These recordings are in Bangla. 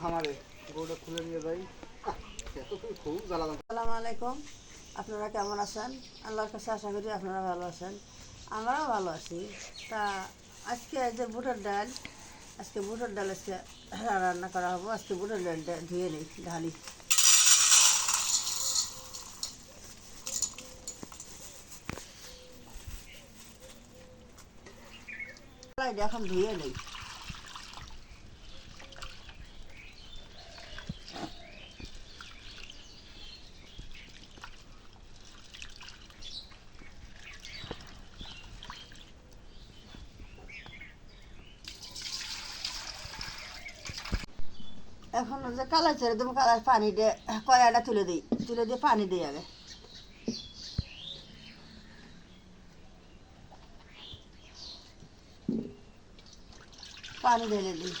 খামারে, গরুটা খুলে নিয়ে যাই। খুব জ্বালা আসসালামু আলাইকুম, আপনারা কেমন আছেন? আল্লাহর কাছে আশা করি আপনারা ভালো আছেন। আমরাও ভালো আছি। তা আজকে যে বুটের ডাল, আজকে বুটের ডাল আজকে রান্না করা হব। আজকে বুটের ডালটা ধুয়ে নিই, ঢালি। এখন ধুয়ে নেই। এখন যে কালাই ছেড়ে দেবো কালাই পানি দিয়ে, কড়াইটা তুলে দিই, তুলে দিয়ে পানি দিই আগে। পানি ঢেলে দিই।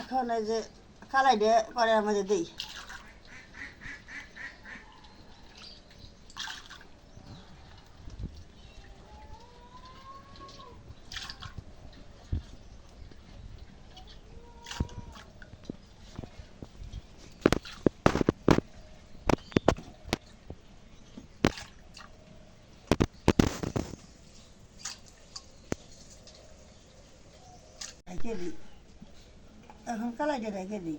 এখন এই যে কালাই দিয়ে কড়াইয়ের মধ্যে দিই রেখে দিই এখন কালাইটা রেখে দিই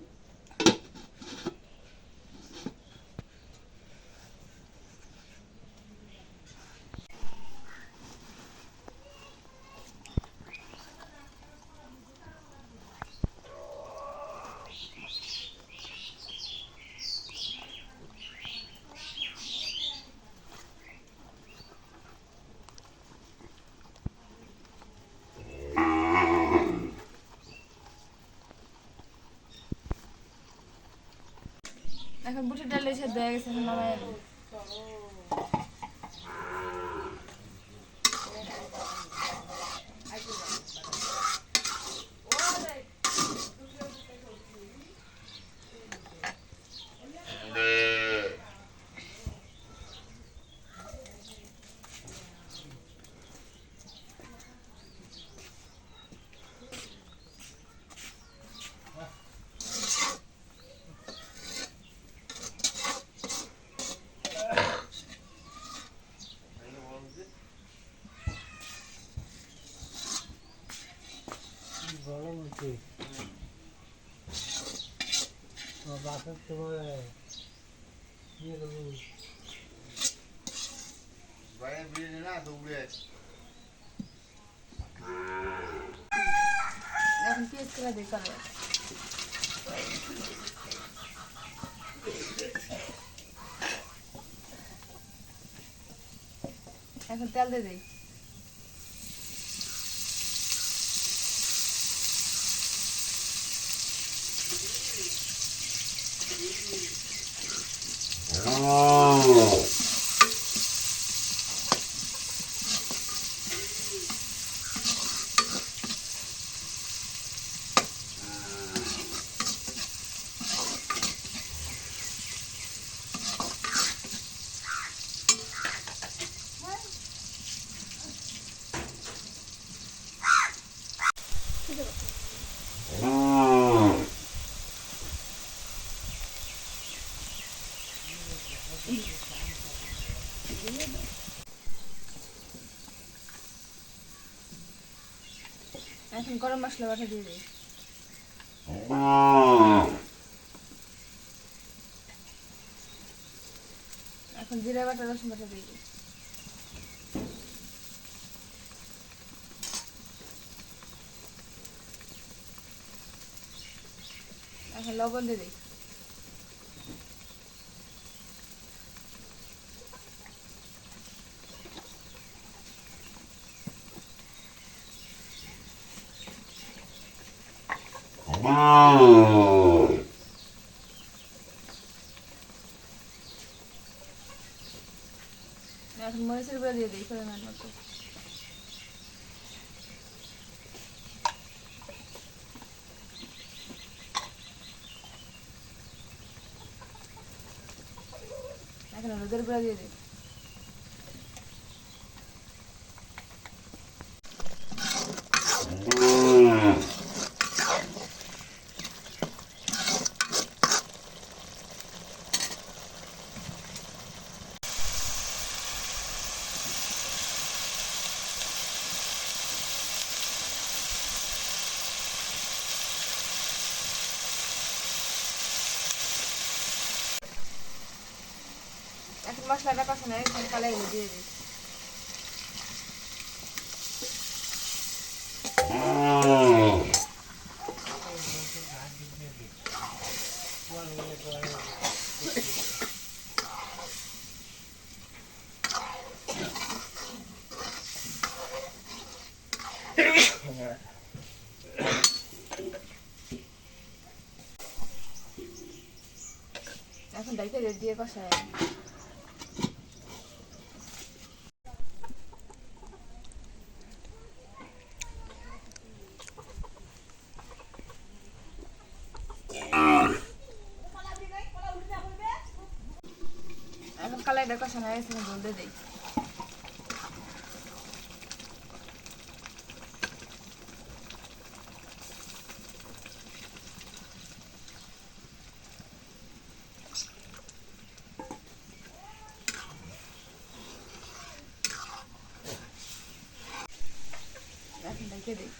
এখন বুটের ডাল এসে দেয়া গেছে এখন নামায় গরম হচ্ছে বাসার তোমার ইয়ে করব বাইরে বিরিয়ানি না দৌড়ে এখন পেঁয়াজ করে দিই করে এখন তেল দিয়ে দিই এখন গরম মশলা বাটা দিয়ে দিই। এখন জিরা বাটা রসুন বাটা দিয়ে দিই এখন লবণ দিয়ে দিই। মরিচের গুঁড়া দিয়ে দিই পরিমাণ মতো। এখন রোদের গুঁড়া দিয়ে দিই এখন মশলাটা কষানো এখন কালাই দিয়ে দিই এখন ডাইকে দিয়ে কষায় এখন কালাইটা কষানো হয়ে গেছে জল দিয়ে দিই এখন ডেকে দিই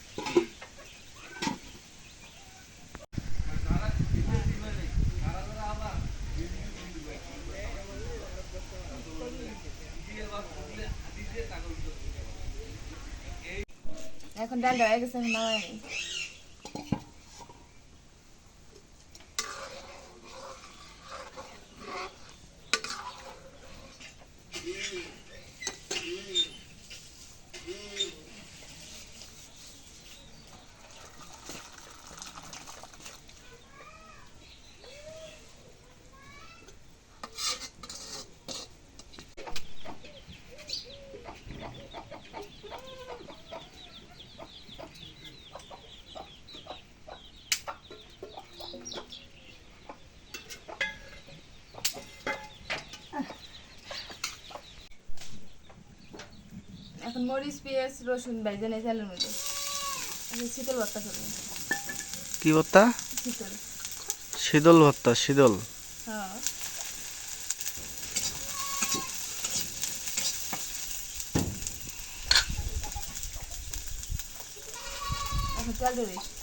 এখন ডালটা হয়ে গেছে এখন নামাই এখন মরিচ পেঁয়াজ রসুন বাইজে নেই তেলের মধ্যে। শীতল ভর্তা করব। কি ভর্তা? শীতল। শীতল ভর্তা শীতল। হ্যাঁ। এখন তেল দিয়ে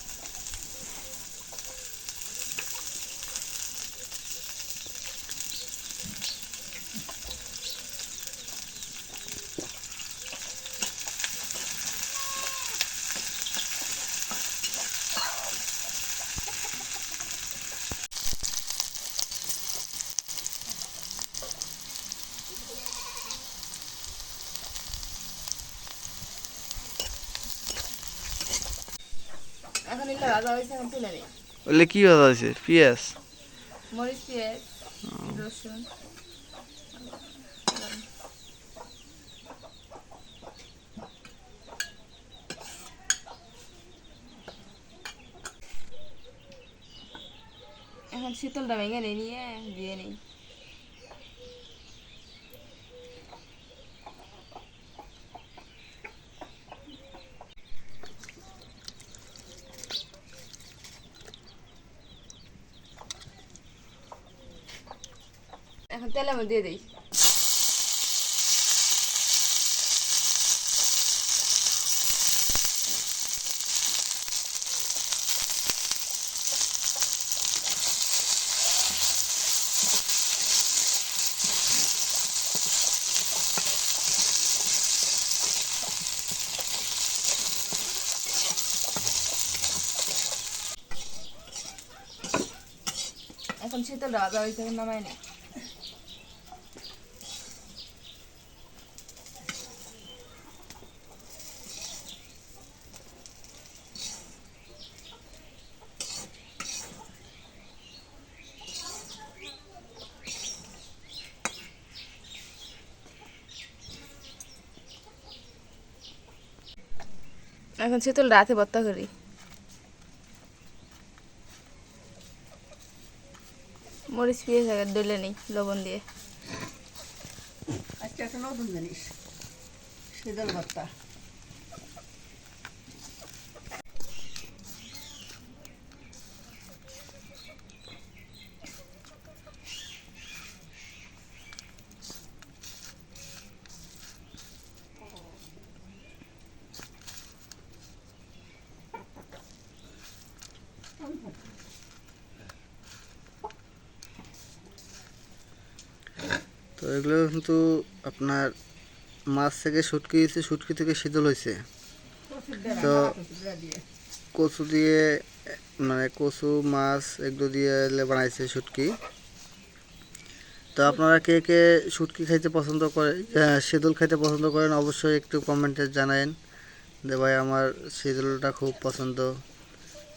দিই এখন এটা রাজা হয়েছে এখন তুলে নিই বললে কি ভর্তা আছে পেঁয়াজ মরিচ পেঁয়াজ রসুন এখন শীতলটা ভেঙে নিই নিয়ে দিয়ে নিই তেলের মধ্যে দিয়ে দিই এখন শীতল রাজা হয়েছে নামাই নেই। এখন শীতল রাতে ভর্তা করি। মরিচ পিয়ে থাকে ডলে নেই, লবণ দিয়ে। একটা নতুন জিনিস, শীতল ভর্তা এগুলো কিন্তু আপনার মাছ থেকে শুটকি হয়েছে শুটকি থেকে শীতল হয়েছে। তো কচু দিয়ে মানে কচু, মাছ এগুলো দিয়ে বানাইছে শুটকি। তো আপনারা কে কে শুটকি খাইতে পছন্দ করে শীতল খাইতে পছন্দ করেন, অবশ্যই একটু কমেন্টে জানায়েন যে ভাই আমার শীতলটা খুব পছন্দ।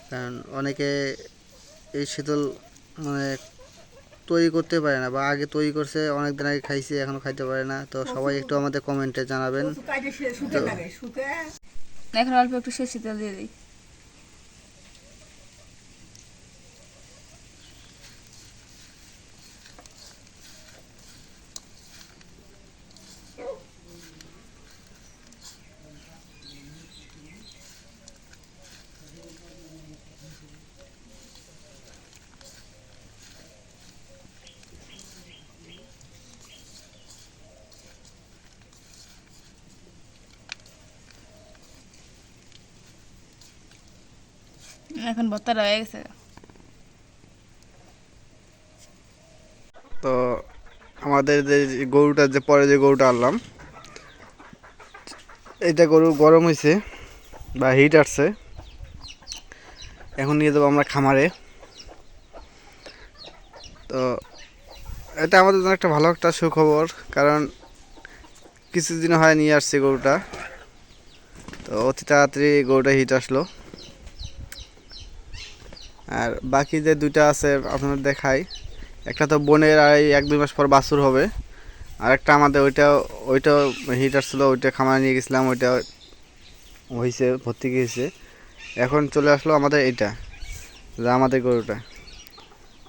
কারণ অনেকে এই শীতল মানে তৈরি করতে পারে না বা আগে তৈরি করছে অনেক দিন আগে খাইছে এখনও খাইতে পারে না। তো সবাই একটু আমাদের কমেন্টে জানাবেন। এখন অল্প একটু সে শীতল দিয়ে দিই। এখন ভর্তাটা হয়ে গেছে। তো আমাদের যে গরুটা, যে পরে যে গরুটা আনলাম এটা গরু গরম হয়েছে বা হিট আসছে। এখন নিয়ে যাব আমরা খামারে। তো এটা আমাদের জন্য একটা ভালো একটা সুখবর, কারণ কিছুদিন হয় নিয়ে আসছে গরুটা। তো অতি তাড়াতাড়ি গরুটা হিট আসলো। আর বাকি যে দুইটা আছে আপনাদের দেখাই, একটা তো বোনের আর এক, দুই মাস পর বাছুর হবে। আর একটা আমাদের ওইটা ওইটা হিটার ছিল, ওইটা খামারে নিয়ে গেছিলাম, ওইটা হয়েছে ভর্তি হয়েছে এখন চলে আসলো আমাদের এইটা, যা আমাদের গরুটা।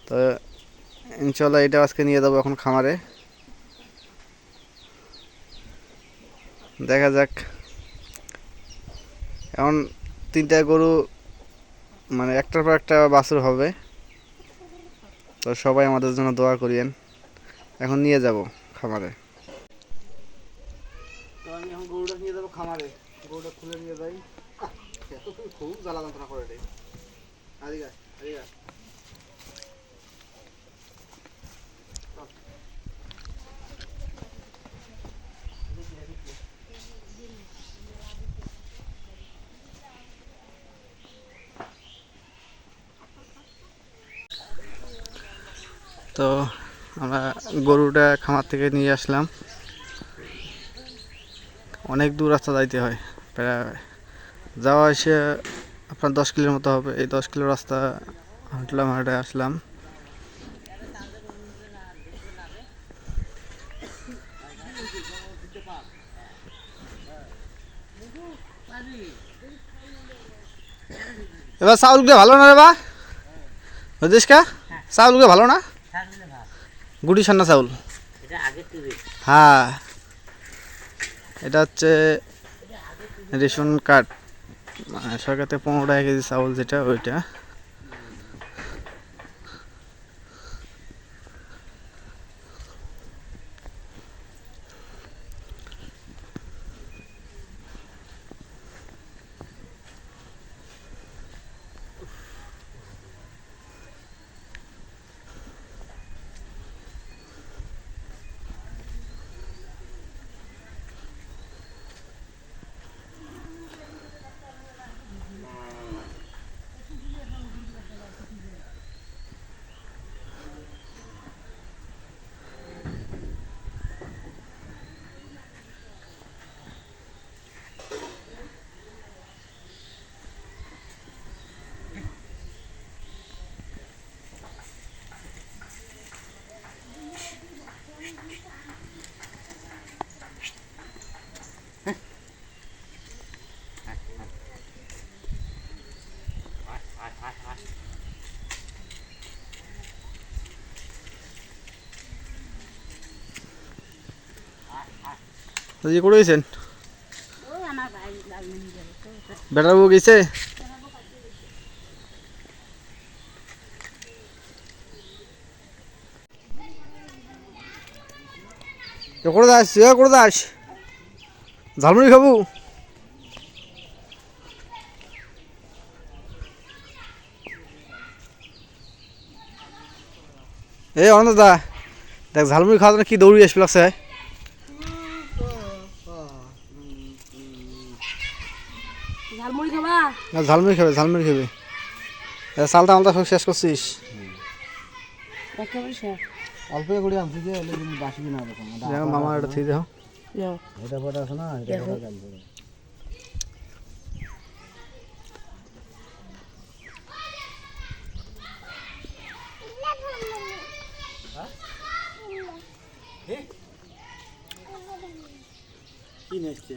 তো ইনশাল্লাহ এটা আজকে নিয়ে যাব এখন খামারে। দেখা যাক। এখন তিনটা গরু মানে একটার পর একটা বাছুর হবে। তো সবাই আমাদের জন্য দোয়া করিয়েন। এখন নিয়ে যাব খামারে। তো আমি এখন গরুটা নিয়ে যাব খামারে। গরুটা খুলে নিয়ে যাই। খুব জ্বালা যন্ত্রণা করে রে। তো আমরা গরুটা খামার থেকে নিয়ে আসলাম। অনেক দূর রাস্তা যাইতে হয়, প্রায় যাওয়া এসে আপনার দশ কিলোর মতো হবে। এই দশ কিলো রাস্তা হাঁটলাম, হাঁটে আসলাম। এবার চাউলগুলো ভালো না রে বা? বুঝিস ভালো না? গুড়ি সান্না চাউল। হ্যাঁ। এটা হচ্ছে রেশন কার্ড। মানে সরকার থেকে পনেরো টাকা কেজি চাউল যেটা ওইটা। যে করে গেছেন বেটার বউ গেছে। করে দাস করে দাস ঝালমুড়ি খাব? এ অনন্ত দা দেখ ঝালমুড়ি খাওয়ার জন্য কি দৌড়ি আসবে লাগছে ঝালমুড়ি খাবা না ঝালমুড়ি খাবে ঝালমুড়ি খাবে। এ, চালটা সব শেষ করছিস। অল্প করে আনছি যে এলে কিন্তু বাসি না এরকম মামা এটা পরে আছে না এটা পরে জানব কি নেচছে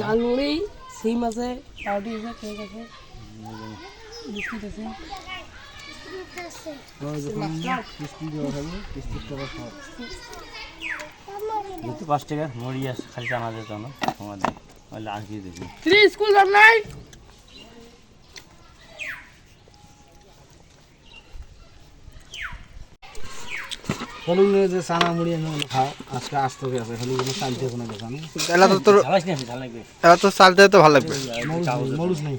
ঝালমুড়ি সিম আছে পাউটি আছে কেক আছে বিস্কিট আছে। পাঁচ টাকা মুড়ি আছে খালি আমাদের দেখি প্লিজ স্কুল যাম নাই? হলুদ যে চানা মুড়ি এনে খাও আজকে আসতে হবে আছে হলুদ কোনো চালতে কোনো দোকানে এলা তো তোর ঝালাস না ঝাল লাগবে। এলা তো চালতে তো ভালো লাগবে। নেই,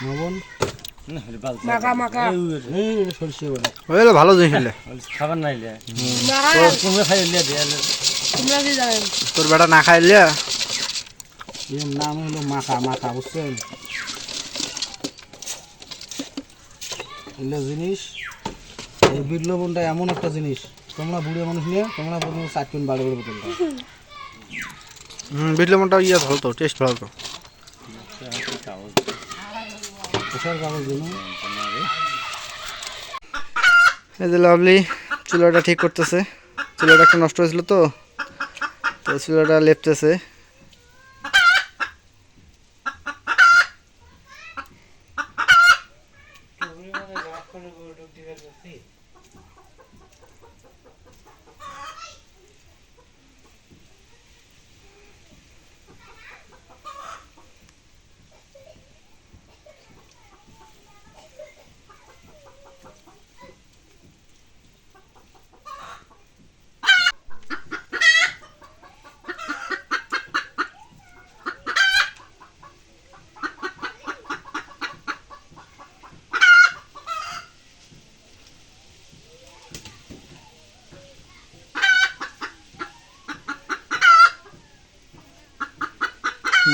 লবণ ভালো তোর বেটা না খাইলে এর নাম হলো মাখা মাখা বুঝছেন? এগুলো জিনিস। এই বিট লবণটা এমন একটা জিনিস। তোমরা বুড়ো মানুষ নিয়ে তোমরা প্রথমে চারটুন বাড়ি করে বোতলটা। হুম বিট লেমনটা ইয়ে ভালো তো টেস্ট ভালো তো। প্রেশার কাগজ এই যে লাভলি চুলাটা ঠিক করতেছে। চুলাটা একটু নষ্ট হয়েছিল তো তো চুলাটা লেপতেছে।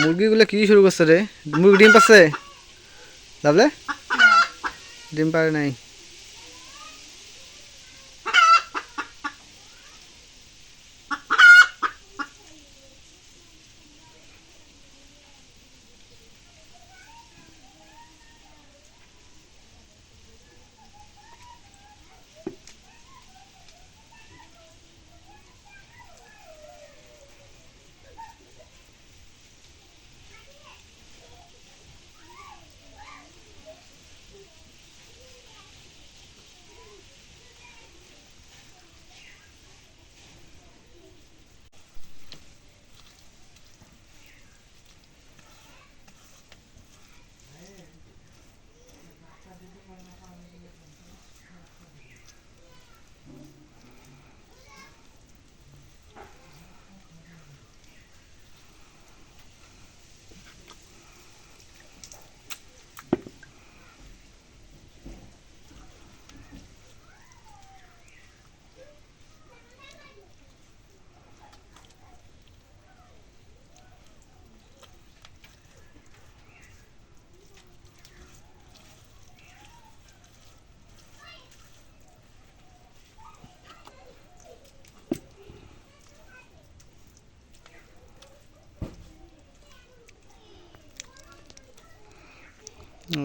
মুরগিগুলো কি শুরু করছে রে? মুরগি ডিম পাচ্ছে? লাভলে? ডিম পারে নাই।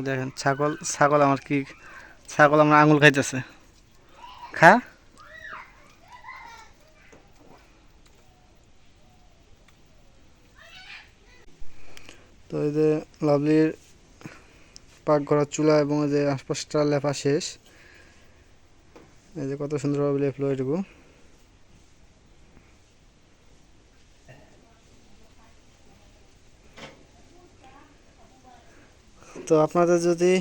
দেখেন, ছাগল ছাগল আমার কি, ছাগল আমার আঙুল খাইতেছে। খা। তো এই যে লাভলির পাকঘরের চুলা এবং এই যে আশপাশটা লেপা শেষ। এই যে কত সুন্দরভাবে লেপলো এটুকু। তো আপনাদের যদি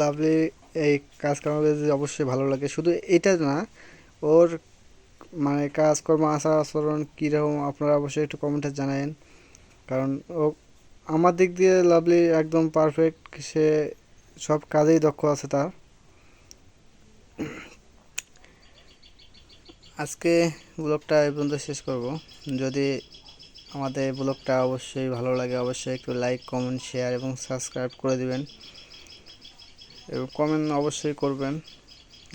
লাভলি এই কাজ কর্মগুলো যদি অবশ্যই ভালো লাগে। শুধু এটা না, ওর মানে কাজকর্ম, আচার আচরণ কীরকম, আপনারা অবশ্যই একটু কমেন্টে জানাবেন কারণ ও আমার দিক দিয়ে লাভলি একদম পারফেক্ট সে সব কাজেই দক্ষ আছে তার। আজকে ব্লগটা এই পর্যন্ত শেষ করব। যদি আমাদের ব্লগটা অবশ্যই ভালো লাগে, অবশ্যই একটু লাইক কমেন্ট শেয়ার এবং সাবস্ক্রাইব করে দিবেন। এবং কমেন্ট অবশ্যই করবেন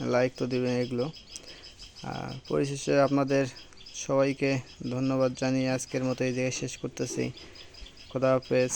লাইক তো দিবেন এগুলো। আর পরিশেষে আপনাদের সবাইকে ধন্যবাদ জানিয়ে আজকের মতো এই জায়গায় শেষ করতেছি। খোদা হাফেজ।